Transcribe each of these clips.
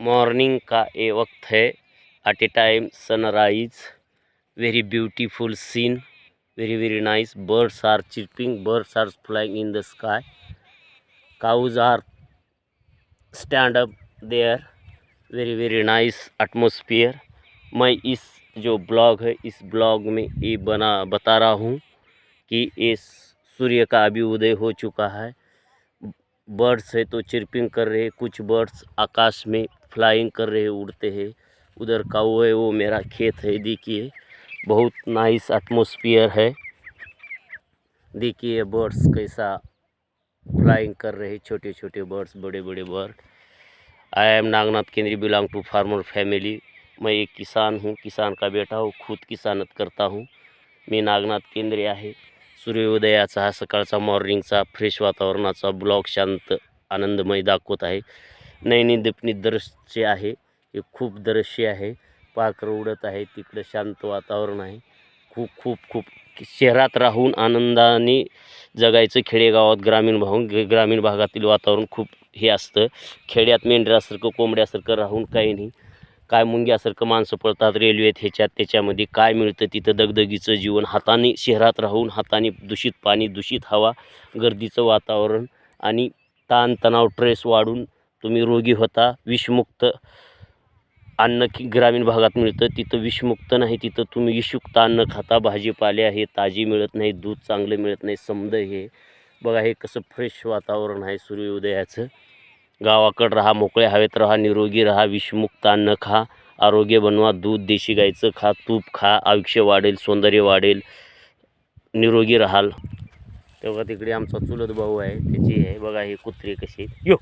Morning का ये वक्त है। At a time sunrise very beautiful scene very very nice birds are chirping birds are flying in the sky cows are stand up there very very nice atmosphere मैं इस जो blog है, इस blog में ये बना, बता रहा हूँ कि इस सूर्य का अभी उदय हो चुका है। बर्ड्स है तो चिरपिंग कर रहे हैं। कुछ बर्ड्स आकाश में फ्लाइंग कर रहे हैं, उड़ते हैं। उधर का वो है, वो मेरा खेत है, देखिए। बहुत नाइस एटमॉस्फेयर है। देखिए बर्ड्स कैसा फ्लाइंग कर रहे हैं छोटे छोटे बर्ड्स बड़े बड़े बर्ड। आई एम नागनाथ केंद्रीय बिलोंग टू फार्मर फैमिली मैं एक किसान हूँ, किसान का बेटा हूँ, खुद किसानत करता हूँ। मी नागनाथ केंद्रे आहे सूर्योदयाचा हा सकाळचा मॉर्निंगचा फ्रेश वातावरणाचा ब्लॉग शांत आनंदमय दाखवत आहे. नैनिदपनी दृश्य आहे. हे खूप दृश्य आहे. पाखर उडत आहे. तिकडं शांत वातावरण आहे. खूप खूप खूप शहरात राहून आनंदाने जगायचं खेडेगावात ग्रामीण भाग ग्रामीण भागातील वातावरण खूप हे असतं. खेड्यात मेंढ्यासारखं कोंबड्यासारखं राहून काही नाही. काय मुंग्यासारखं माणसं पळतात रेल्वेत ह्याच्यात त्याच्यामध्ये काय मिळतं? तिथं दगदगीचं जीवन हाताने शहरात राहून हाताने दूषित पाणी दूषित हवा गर्दीचं वातावरण आणि ताणतणाव ट्रेस वाढून तुम्ही रोगी होता विषमुक्त अन्न की ग्रामीण भागात मिळतं. तिथं विषमुक्त नाही तिथं तुम्ही विषयुक्त अन्न खाता. भाजीपाले आहे ताजी मिळत नाही दूध चांगलं मिळत नाही समद हे. बघा हे कसं फ्रेश वातावरण आहे सूर्योदयाचं. गावाकडं राहा मोकळ्या हवेत राहा निरोगी राहा विषमुक्त अन्न खा आरोग्य बनवा दूध देशी गाईचं खा तूप खा आयुष्य वाढेल सौंदर्य वाढेल निरोगी राहाल. तेव्हा तिकडे आमचा चुलत भाऊ आहे त्याची आहे. बघा हे कुत्रे कशी यो.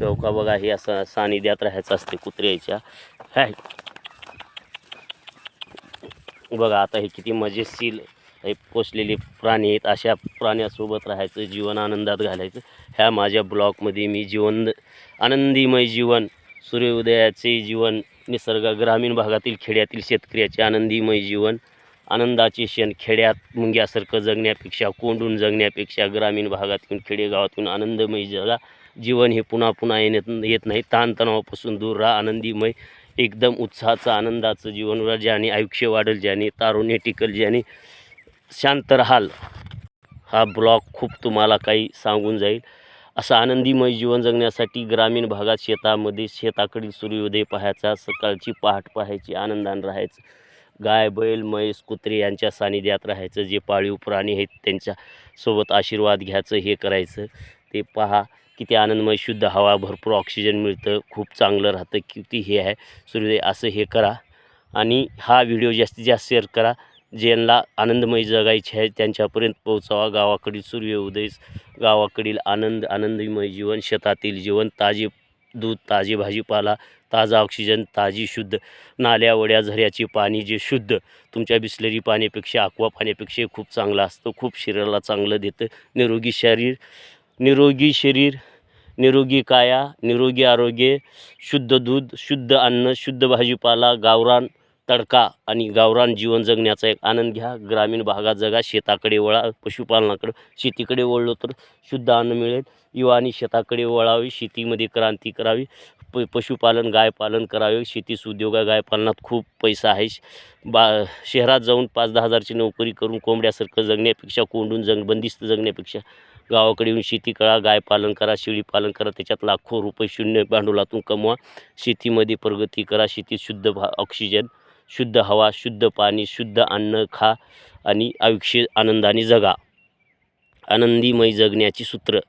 चौका बघा हे असं सानिध्यात राहायचं असते कुत्र्याच्या हाय. बघा आता हे किती मजेशील हे पोचलेले प्राणी आहेत. अशा प्राण्यासोबत राहायचं जीवन आनंदात घालायचं. ह्या माझ्या ब्लॉगमध्ये मी जीवन आनंदीमय जीवन सूर्योदयाचे जीवन निसर्ग ग्रामीण भागातील खेड्यातील शेतकऱ्याचे आनंदीमय जीवन आनंदाचे क्षण खेड्यात मुंग्यासारखं जगण्यापेक्षा कोंडून जगण्यापेक्षा ग्रामीण भागातून खेडेगावातून आनंदमय जगा जीवन हे पुन्हा पुन्हा येण्यात येत नाही. ताणतणावापासून दूर राहा आनंदीमय एकदम उत्साहाचं आनंदाचं जीवन राहा ज्याने आयुष्य वाढेल ज्याने तारुण्य टिकल ज्याने शांत राहाल. हा ब्लॉग खूप तुम्हाला काही सांगून जाईल. असं आनंदीमय जीवन जगण्यासाठी ग्रामीण भागात शेतामध्ये शेताकडील सूर्योदय पाहायचा सकाळची पहाट पाहायची आनंदान राहायचं. गाय बैल म्हैस कुत्रे यांच्या सानिध्यात राहायचं. जे पाळीव प्राणी आहेत त्यांच्यासोबत आशीर्वाद घ्यायचं हे करायचं. ते पहा किती आनंदमय शुद्ध हवा भरपूर ऑक्सिजन मिळतं. खूप चांगलं राहतं. किती हे आहे. सूर्योदय असं हे करा. आणि हा व्हिडिओ जास्तीत जास्त शेअर करा. ज्यांना आनंदमय जगायचे आहे त्यांच्यापर्यंत पोहोचावा. गावाकडील सूर्योदय गावाकडील आनंद आनंदमय जीवन शेतातील जीवन ताजे दूध ताजे भाजीपाला ताजा ऑक्सिजन ताजी शुद्ध नाल्या वड्या झऱ्याचे पाणी जे शुद्ध तुमच्या बिसलरी पाण्यापेक्षा अक्वा पाण्यापेक्षा खूप चांगलं असतं. खूप शरीराला चांगलं देतं. निरोगी शरीर निरोगी शरीर निरोगी काया निरोगी आरोग्य शुद्ध दूध शुद्ध अन्न शुद्ध भाजीपाला गावरान तडका आणि गावरान जीवन जगण्याचा एक आनंद घ्या. ग्रामीण भागात जगा शेताकडे वळा पशुपालनाकडं. शेतीकडे वळलो तर शुद्ध अन्न मिळेल. युवानी शेताकडे वळावे शेतीमध्ये क्रांती करावी. प पशुपालन गायपालन करावे. शेतीस उद्योग आहे गायपालनात खूप पैसा आहे. बा शहरात जाऊन पाच दहा हजारची नोकरी करून कोंबड्यासारखं जगण्यापेक्षा कोंडून जग बंदिस्त जगण्यापेक्षा गावाकडे येऊन शेती करा गायपालन करा शेळीपालन करा. त्याच्यात लाखो रुपये शून्य भांडवलातून कमवा. शेतीमध्ये प्रगती करा. शेतीत शुद्ध भा ऑक्सिजन शुद्ध हवा शुद्ध पाणी शुद्ध अन्न खा आणि आयुष्य आनंदाने जगा. आनंदीमय जगण्याची सूत्र.